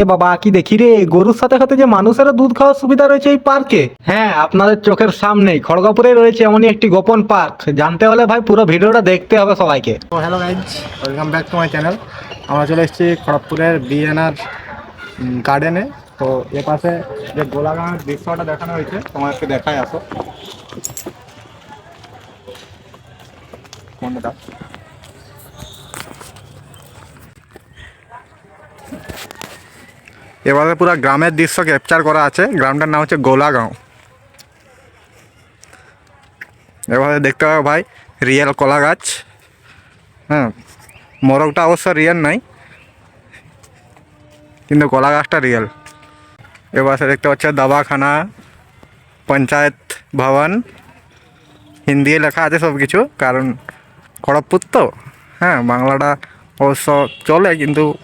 এ বাবা, কি দেখি রে? গরুর সাথে সাথে যে মানুষেরও দুধ খাওয়ার সুবিধা রয়েছে এই পার্কে। হ্যাঁ আপনাদের চোখের সামনেই, খড়গপুরে রয়েছে এমনই একটি গোপন পার্ক। জানতে হলে ভাই পুরো ভিডিওটা দেখতে হবে সবাইকে। তো hello guys welcome back to my channel আমরা চলে এসেছি খড়গপুরের বিএনআর গার্ডেনে তো এ পাশে যে গোলাগাঁয়ের দৃশ্যটা দেখানো হয়েছে, তোমাদেরকে দেখায় আসো। কোনটা এবারে পুরো গ্রামের দৃশ্য ক্যাপচার করা আছে। গ্রামটার নাম হচ্ছে গোলাগাঁও। এবারে দেখতে পাবে ভাই, রিয়েল কলা গাছ। হ্যাঁ মোরগটা অবশ্য রিয়েল নাই, কিন্তু কলা গাছটা রিয়েল এবারে দেখতে পাচ্ছে দাবাখানা, পঞ্চায়েত ভবন। হিন্দি লেখা আছে সব কিছু কারণ খড়গপুর তো? হ্যাঁ বাংলাটা অবশ্য চলে কিন্তু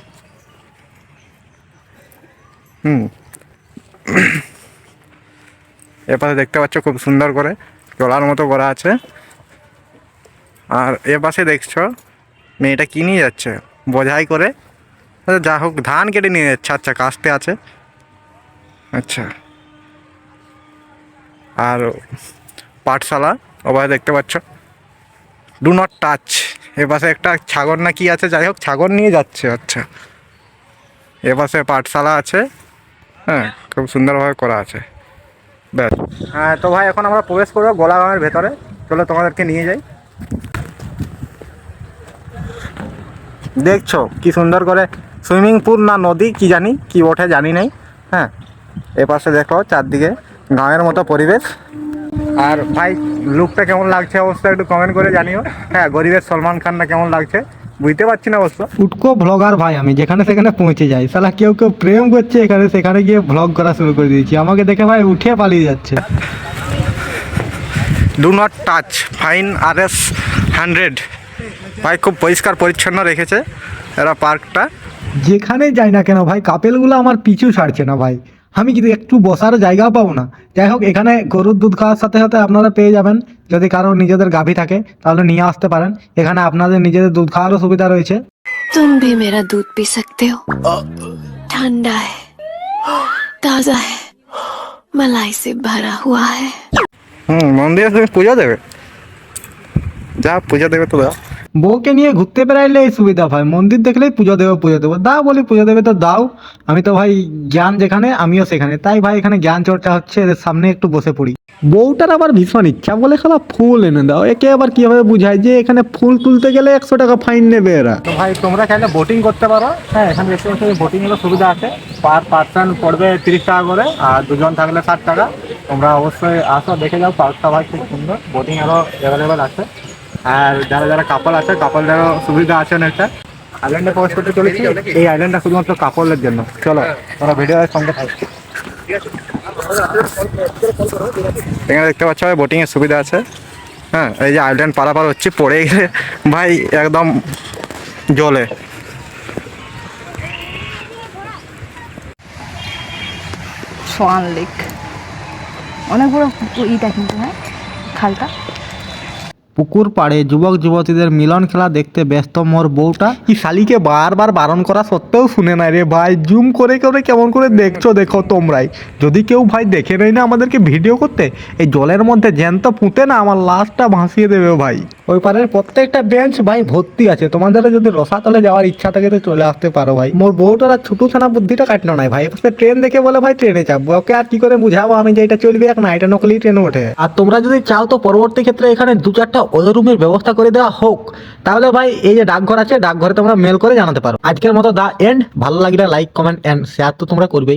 হুম। এপাশে দেখতে পাচ্ছ খুব সুন্দর করে চলার মতো করা আছে। আর এ পাশে দেখছ মেয়েটা কি নিয়ে যাচ্ছে? বোঝাই করে। আচ্ছা, যা হোক ধান কেটে নিয়ে যাচ্ছে। আচ্ছা কাস্তে আছে। আচ্ছা। আর পাঠশালা ওভাবে দেখতে পাচ্ছ। ডু নট টাচ এ পাশে একটা ছাগর না কি আছে, যাই হোক ছাগর নিয়ে যাচ্ছে আচ্ছা। এ পাশে পাঠশালা আছে হ্যাঁ খুব সুন্দরভাবে করা আছে। ব্যাস। হ্যাঁ তো ভাই, এখন আমরা প্রবেশ করব গোলাগাঁয়ের ভেতরে। চলো তোমাদেরকে নিয়ে যাই। দেখছ কি সুন্দর করে সুইমিং পুল না নদী, কি জানি, কি ওঠে জানি নাই। হ্যাঁ এ পাশে দেখো চারদিকে গাঁয়ের মতো পরিবেশ। আর ভাই লুকটা কেমন লাগছে অবশ্যই একটু কমেন্ট করে জানিও। হ্যাঁ গরিবের সলমান খান না কেমন লাগছে? বুঝতে পারছি না অবশ্য উটকো ভ্লগার ভাই আমি যেখানে সেখানে পৌঁছে যাই। সালা কেউ কেউ প্রেম করছে এখানে সেখানে গিয়ে ভ্লগ করা শুরু করে দিয়েছি। আমাকে দেখে ভাই উঠে পালিয়ে যাচ্ছে। Do not touch fine R S hundred ভাই খুব পরিষ্কার পরিচ্ছন্ন রেখেছে এরা পার্কটা যেখানে যাই না কেন ভাই কাপেলগুলো আমার পিছু ছাড়ছে না ভাই। আমি কিন্তু একটু বসার জায়গাও পাবো না যাই হোক এখানে গরুর দুধ খাওয়ার সাথে সাথে আপনারা পেয়ে যাবেন। যদি কারও নিজেদের গাভী থাকে তাহলে নিয়ে আসতে পারেন। এখানে আপনাদের নিজেদের দুধ খাওয়ারও সুবিধা রয়েছে। তুম ভি মেরা দুধ পি সকতে হো। ঠান্ডা তাজা হ্যায় মালাই সে ভরা হুয়া হুম মন্দিরে তুমি পূজা দেবে। যা পূজা দেবে তো দাও। বউকে নিয়ে ঘুরতে বেড়াইলে এই সুবিধা ভাই। মন্দির দেখলেই পুজো দেবো পুজো দেবো। দাও বলি পুজো দেবে তো দাও। আমি তো ভাই জ্ঞান যেখানে আমিও সেখানে। তাই ভাই এখানে জ্ঞান চর্চা হচ্ছে এদের সামনে একটু বসে পড়ি। বউটার আবার ভীষণ ইচ্ছা বলে খালা ফুল এনে দাও। একে আবার কীভাবে বুঝায় যে এখানে ফুল তুলতে গেলে একশো টাকা ফাইন নেবে এরা? তো ভাই তোমরা চাইলে বোটিং করতে পারো। হ্যাঁ এখানে দেখতে পাচ্ছি বোটিং এর সুবিধা আছে। পার পার্সন পড়বে তিরিশ টাকা করে আর দুজন থাকলে ষাট টাকা। তোমরা অবশ্যই আসো দেখে যাও পার্কটা ভাই খুব সুন্দর। বোটিং আরও অ্যাভেলেবেল আছে। আর যারা যারা কাপল আছে কাপলদেরও সুবিধা আছে অনেকটা। আইল্যান্ডে প্রবেশ করতে চলেছি। এই আইল্যান্ডটা শুধুমাত্র কাপলের জন্য। চলো তোমরা ভিডিওর সঙ্গে থাকো। এখানে দেখতে পাচ্ছ, ভাই বোটিং এর সুবিধা আছে। হ্যাঁ এই যে আইল্যান্ড পারাপার হচ্ছে, পড়ে গেলে, ভাই, একদম জলে অনেক বড় ইটা কিন্তু হ্যাঁ খালটা। পুকুর পাড়ে যুবক যুবতীদের মিলন খেলা দেখতে ব্যস্ত মোর বউটা। কি শালিকে বারবার বারণ করা সত্ত্বেও শুনে নাই রে ভাই? জুম করে করে কেমন করে দেখছ দেখো তোমরাই। যদি কেউ ভাই দেখে নেই না আমাদেরকে ভিডিও করতে, এই জলের মধ্যে জ্যান্ত পুঁতে না আমার লাশটা ভাসিয়ে দেবে ভাই। ওই পারের প্রত্যেকটা বেঞ্চ ভাই ভর্তি আছে। তোমাদের যদি রসাতলে যাওয়ার ইচ্ছা থাকে তো চলে আসতে পারো ভাই। মোর বউটার আর ছোটো ছানা বুদ্ধিটা কাটলো নাই ভাই। ট্রেন দেখে বলে, ভাই ট্রেনে চাপবো ওকে আর কি করে বুঝাবো আমি যে এটা চলবে এক না এটা নকলি ট্রেনে ওঠে? আর তোমরা যদি চাও তো পরবর্তী ক্ষেত্রে এখানে দু চারটা ওদের রুমের ব্যবস্থা করে দেওয়া হোক। তাহলে ভাই, এই যে ডাকঘর আছে, ডাকঘরে তোমরা মেল করে জানাতে পারো। আজকের মতো দা এন্ড ভালো লাগলে লাইক কমেন্ট এন্ড শেয়ার তো তোমরা করবেই।